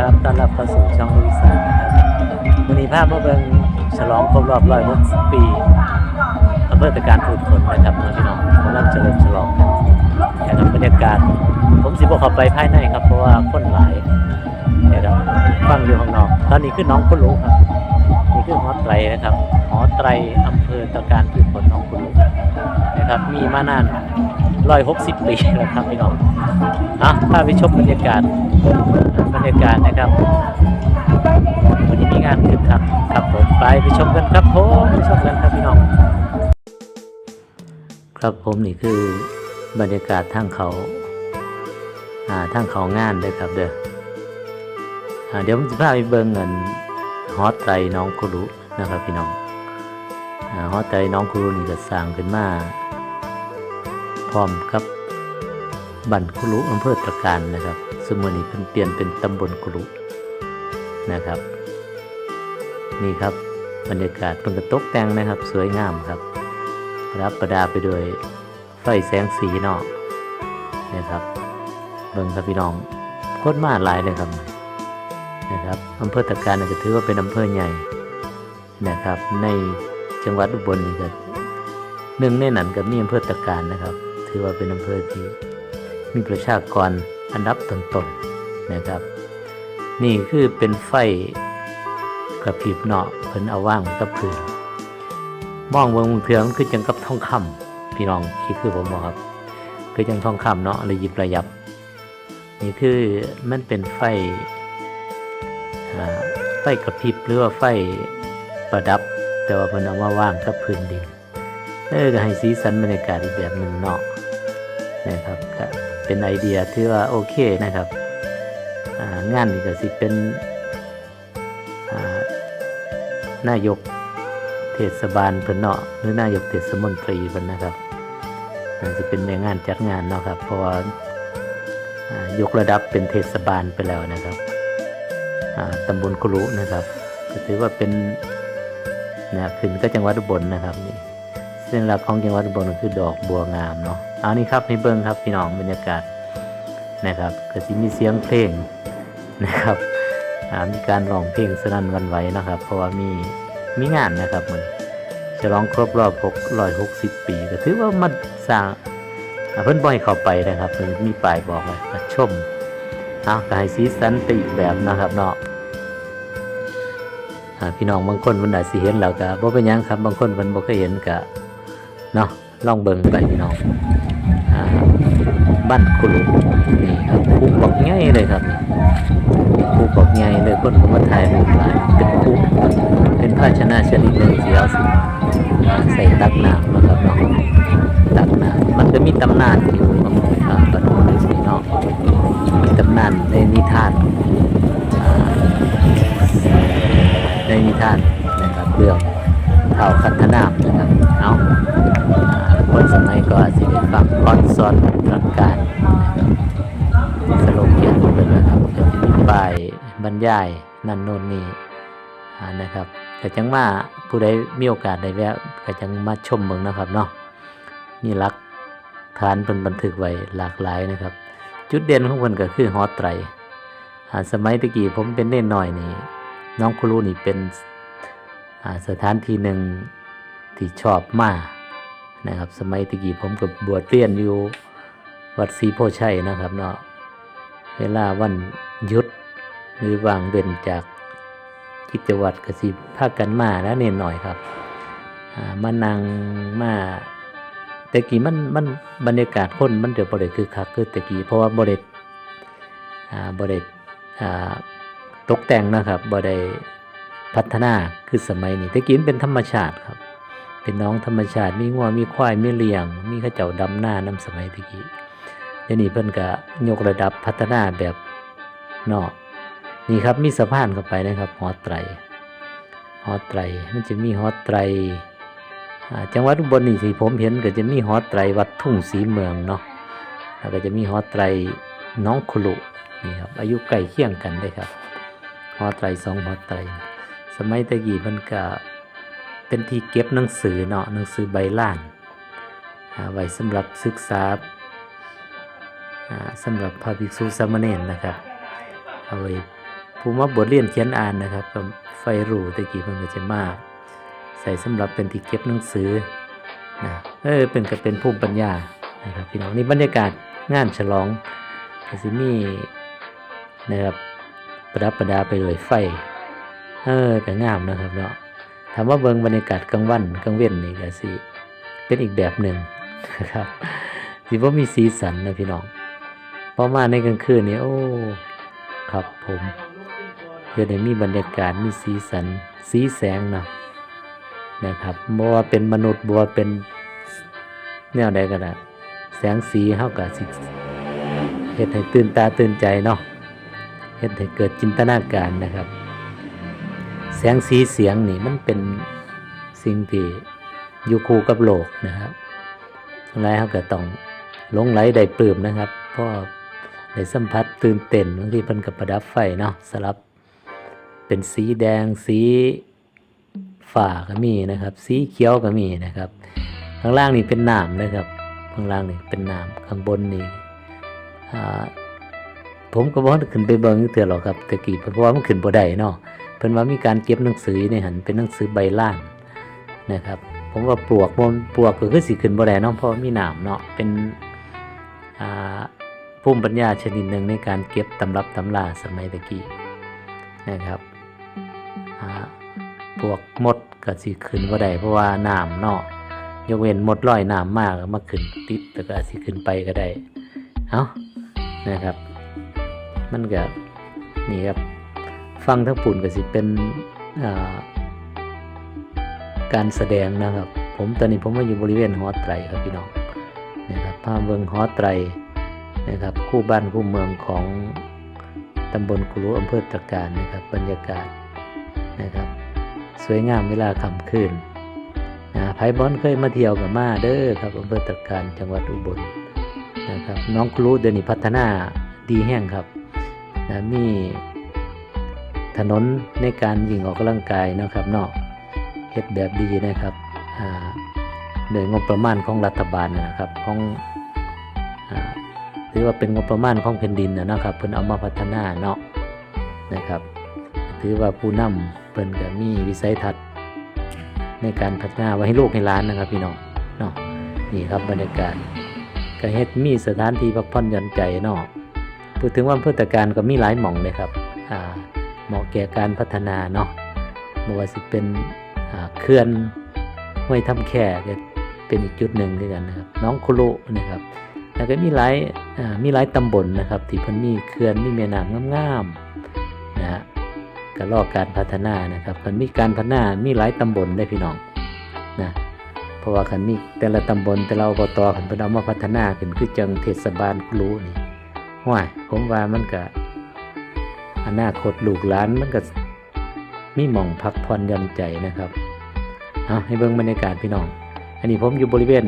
ครับต้อนรับเข้าสู่ช่องลุยสานนะครับวันนี้ภาพมาเบิ่งฉลองครบรอบ160ปีอำเภอตะการพูดผลนะครับพี่น้องกำลังเฉลิมฉลองกันนะครับบรรยากาศ ผมสิบ่เข้าไปภายในครับ เพราะว่าคนหลายนะครับฟังอยู่ข้างนอก ตอนนี้คือน้องคุณลุงครับ นี่คือหอไตรนะครับ หอไตรอำเภอตะการพืชผลน้องคุณลุงนะครับ มีมานาน160ปีแล้วครับพี่น้องอะพาไปชมบรรยากาศ รรยากาศนะครับวันนี้มีงานคึกคักครับผมไปไปชมกันครับผมไปชมกันครับพี่น้องครับผมนี่คือบรรยากาศทางเขาอ่าทางเขางานเลยครับเด้ออ่าเดี๋ยวผมจะพาไปเบิ่งเงินฮอตไตน้องคุรุนะครับพี่น้องอ่าฮอตไตน้องคุรุนี่ก็สร้างขึ้นมาพร้อมกับ บันคุรุอำเภอตะการนะครับสมัยนี้เพิ่นเปลี่ยนเป็นตำบลคุรุนะครับ นี่ครับบรรยากาศเพิ่นก็ตกแต่งนะครับ สวยงามครับประดับประดาไปด้วยไฟแสงสีเนาะนะครับเบิ่งครับพี่น้องโคตรมาหลายเลยครับนะครับอำเภอตะการนี่ก็ถือว่าเป็นอำเภอใหญ่นะครับ ในจังหวัดอุบลนี่ก็หนึ่งในนั้นก็มีอำเภอตะการนะครับ ถือว่าเป็นอำเภอที่ มีประชากรอันดับต้นๆนะครับ นี่คือเป็นไฟกระพริบเนาะเพิ่นเอาว่างกับพื้นมองเบิ่งเถืองคือจังกับทองคำพี่น้องคิดคือผมบอกครับ คือจังทองคำเนาะระยิบระยับ นี่คือมันเป็นไฟไฟกระพริบหรือว่าไฟประดับ แต่ว่าเพิ่นเอามาว่างกับพื้นดินเออก็ให้สีสันบรรยากาศอีกแบบหนึ่งเนาะ นะครับเป็นไอเดียที่ว่าโอเคนะครับงานนี้ก็สิเป็นนายกเทศบาลเพิ่นเนาะหรือนายกเทศมนตรีเพิ่นนะครับน่าจะเป็นในงานจัดงานเนาะครับ เพราะว่าอ่ายกระดับเป็นเทศบาลไปแล้วนะครับตำบลคุรุนะครับถือว่าเป็นนะขึ้นก็จังหวัดอุบลนะครับนี่ เส้นหลักของจังหวัดอุบลคือดอกบัวงามเนาะเอานี่ครับในเบิ้งครับพี่น้องบรรยากาศนะครับก็สิมีเสียงเพลงนะครับมีการร้องเพลงสนั่นวันไหวนะครับ เพราะว่ามีมีงานนะครับมันฉลองครบรอบ660 ปีก็ถือว่ามันสร้างเพิ่นบ่ให้เข้าไปนะครับเพิ่นมีป้ายบอกไว้มาชมเอาก็ให้สีสันไปอีกแบบนะครับเนาะพี่น้องบางคนเพิ่นอาจสิเห็นแล้วก็บ่เป็นยังครับบางคนเพิ่นบ่เคยเห็นก็ เนาะลองเบิ่งไปพี่น้องอบ้านคุลุนี่ครับภูบอกง่ายเลยครับภูบอกง่ายเลยคนก็มาถ่ายรูปหลายเป็นภูเป็นภาชนะชนิดหนึ่งที่เอาสิใส่ตักน้ำนะครับเนาะตักน้ำมันก็มีตำนานอยู่ของอ่าปฐมฤาษีนาะมีตำนานในนิทานในนิทานนะครับเรื่อง เท่าคันธนามนะครับเอาคนสมัยก็อาจจะได้ฟังคอนซอนรักการนะครับสโลแกนเป็นนะครับก็จะมีป้ายบรรยายนั่นโน่นนี่นะครับก็จังมาผู้ใดมีโอกาสได้แวะก็จังมาชมเมืองนะครับเนาะนี่ลักฐานเป็นบันทึกไว้หลากหลายนะครับ จุดเด่นของเพิ่นก็คือหอไตรอ่าสมัยตะกี้ผมเป็นเน่นหน้อยนี่น้องครูนี่เป็น สถานที่หนึ่งที่ชอบมากนะครับ สมัยตะกี้ผมกับบวชเรียนอยู่วัดศรีโพชัยนะครับเนาะเวลาวันหยุดหรือว่างเว้นจากกิจวัตรกสิพาคกันมาแล้วเน้นหน่อยครับมานั่งมาแต่กี้มันมันบรรยากาศคนมันเดี๋ยวบริคือคักคือแต่กี้เพราะว่าบริอ่าบริอ่าตกแต่งนะครับบริ พัฒนาคือสมัยนี้ต่กี้มันเป็นธรรมชาติครับ เป็นน้องธรรมชาติมีงัวมีควายมีเลี้ยง มีข้าเจ้าดำหน้าน้ำสมัยตะกี้เดี๋ยวนี้เพิ่นก็ยกระดับพัฒนาแบบเนอกนี่ครับมีสะพานเข้าไปนะครับหอไตรหอไตรมันจะมีหอไตรจังหวัดอุบลนี่ที่ผมเห็นก็จะมีหอไตรวัดทุ่งสีเมืองเนาะแล้วก็จะมีหอไตรน้องคุลุนี่ครับอายุใกล้เคียงกันเลยครับหอไตรสองหอไตร มัยตะกี้มันก็เป็นที่เก็บหนังสือเนาะหนังสือใบล้านอ่าไว้สำหรับศึกษาอ่าสำหรับพระภิกษุสามเณรนะครับเอาไว้ผู้มาบทเรียนเขียนอ่านนะครับกับไฟรูตะกี้เพิ่นก็จะมาใส่สำหรับเป็นที่เก็บหนังสือนะเออเป็นก็เป็นภูมิปัญญานะครับพี่น้องนี่บรรยากาศงานฉลองก็สิมีนะครับประดับประดาไปด้วยไฟ เออก็งามนะครับเนาะถามว่าเบิ่งบรรยากาศกลางวันกลางเว้นนี่ก็สิเป็นอีกแบบหนึ่งนะครับสิบ่ามีสีสันนะพี่น้องพอมาในกลางคืนนี่โอ้ครับผมเพื่อได้มีบรรยากาศมีสีสัน สีแสงเนาะนะครับบ่ว่าเป็นมนุษย์บ่ว่าเป็นแนวใดก็ได้แสงสีเฮาก็สิเฮ็ดให้ตื่นตาตื่นใจเนาะเฮ็ดให้เกิดจินตนาการนะครับ แสงสีเสียงนี่มันเป็นสิ่งที่อยู่คู่กับโลกนะครับแล้วเขาก็ต้องหลงไหลได้ปลื้มนะครับเพราะได้สัมผัสตื่นเต้นบางทีเพิ่นกับประดับไฟเนาะสลับเป็นสีแดงสีฝ่าก็มีนะครับ สีเขียวก็มีนะครับ ข้างล่างนี่เป็นน้ำนะครับ ข้างล่างนี่เป็นน้ำข้างบนนี่ผมก็บ่ได้ขึ้นไปเบิ่งเถื่อหรอกครับตะกี้เพราะว่ามันขึ้นบ่ได้เนาะ เพิ่นว่ามีการเก็บหนังสือในหันเป็นหนังสือใบล่างนะครับ ผมว่าปลวกมันปลวกก็คือสิขึ้นบ่ได้เนาะเพราะว่ามีหนามเนาะเป็นอ่าภูมิปัญญาชนิดหนึ่งในการเก็บตำรับตำราสมัยตะกี้นะครับอ่าปลวกมดก็สิขึ้นบ่ได้เพราะว่าหน้ำเนาะยกเว้นมดลอยหน้ำมากก็มาขึ้นติดแต่ก็สิขึ้นไปก็ได้ เอานะครับ มันก็นี่ครับ ฟังทั้งปุ่นก็สิเป็นาการแสดงนะครับ ผมตอนนี้ผมมาอยู่บริเวณหอไตรครับพี่น้องนะครับพาพเมืองหอไตรนะครับ คู่บ้านคู่เมืองของตำบลกุรุอำเภอตะการนะครับ บรรยากาศนะครับ สวยงามเวลาค่ำคืนนะไพบอลเคยมาเที่ยวกับมาเด้อครับอำเภอตะการจังหวัดอุบลนะครับ น้องครูเดยวนิพัฒนาดีแห้งครับนะมี ถนนในการวิ่งออกกำลังกายนะครับเนาะเฮ็ดแบบดีนะครับโดยงบประมาณของรัฐบาลนะครับของอ่าถือว่าเป็นงบประมาณของแผ่นดินนะนะครับ เพิ่นเอามาพัฒนาเนาะนะครับ ถือว่าผู้นำเพิ่นก็มีวิสัยทัศน์ในการพัฒนาไว้ให้ลูกให้ล้านนะครับพี่น้องเนาะนี่ครับบรรยากาศก็เฮ็ดมีสถานที่พักผ่อนหย่อนใจเนาะพูดถึงว่าเพื่อตการก็มีหลายหม่องเลยครับอ่า เหมาะแก่การพัฒนาเนาะไม่ว่าสิเป็นเขื่อนห้วยทำแค่ก็เป็นอีกจุดหนึ่งด้วยกันนะครับน้องคุรุนะครับแล้วก็มีหลายมีหลายตำบลนะครับที่พิ่นมีเขื่อนมีแม่น้ำงามๆนะฮะก็รอการพัฒนานะครับคันมีการพัฒนามีหลายตำบลได้พี่น้องนะเพราะว่าคันมีแต่ละตำบลแต่ละอบตคันเพิ่นเอามาพัฒนาขึ้นคือจังเทศบาลคุรุนี่ห้วยผมว่ามันก็ อนาคตลูกหลานมันก็มีหม่องพักผ่อนย่อนใจนะครับเอาให้เบิ่งบรรยากาศพี่น้อง อันนี้ผมอยู่บริเวณ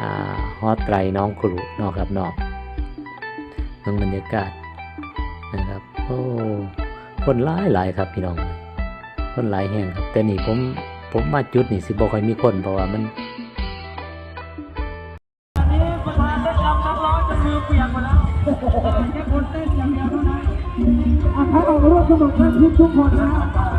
อ่าฮอไตรน้องครุนอกครับนอกเบิ่งบรรยากาศนะครับโอ้คนหลายหลายครับพี่น้อง คนหลายแห่งครับแต่นี่ผมผมมาจุดนี่สิบ่ค่อยมีคนเพราะว่ามัน ร่วมสนุกได้ทุกทุกคนนะ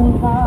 Oh, God.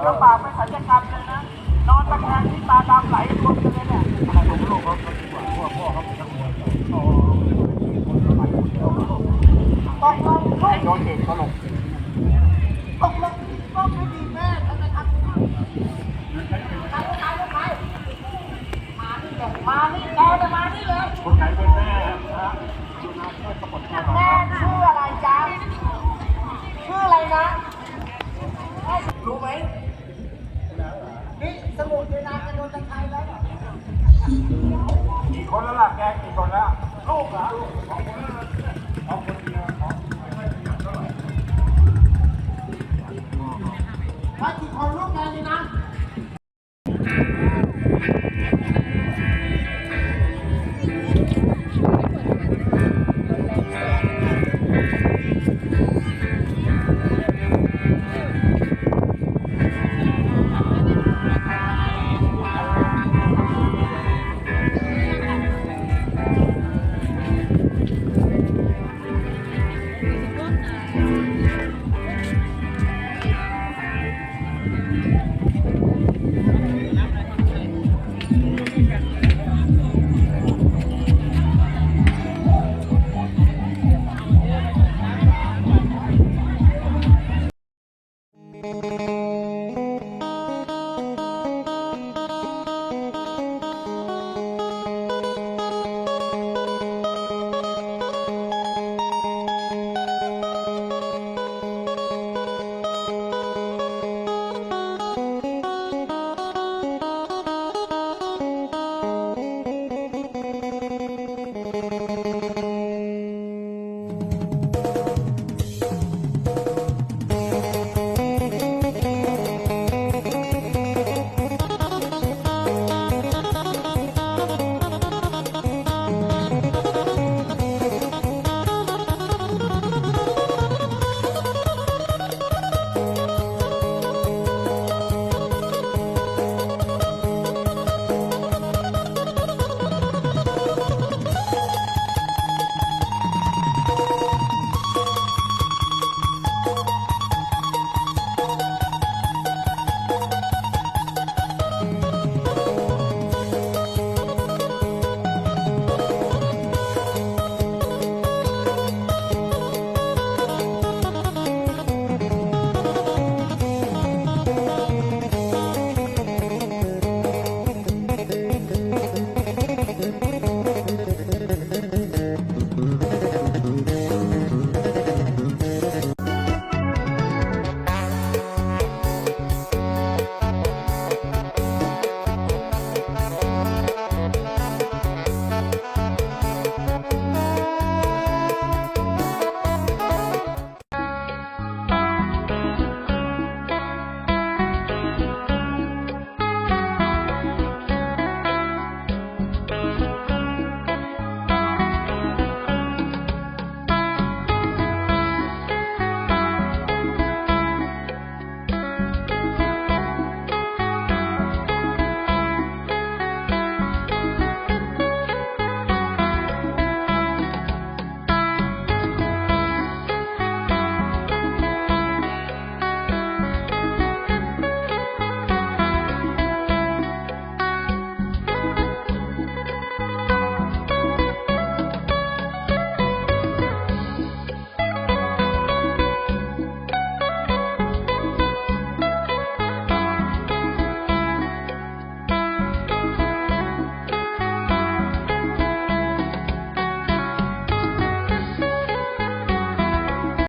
Jangan lupa.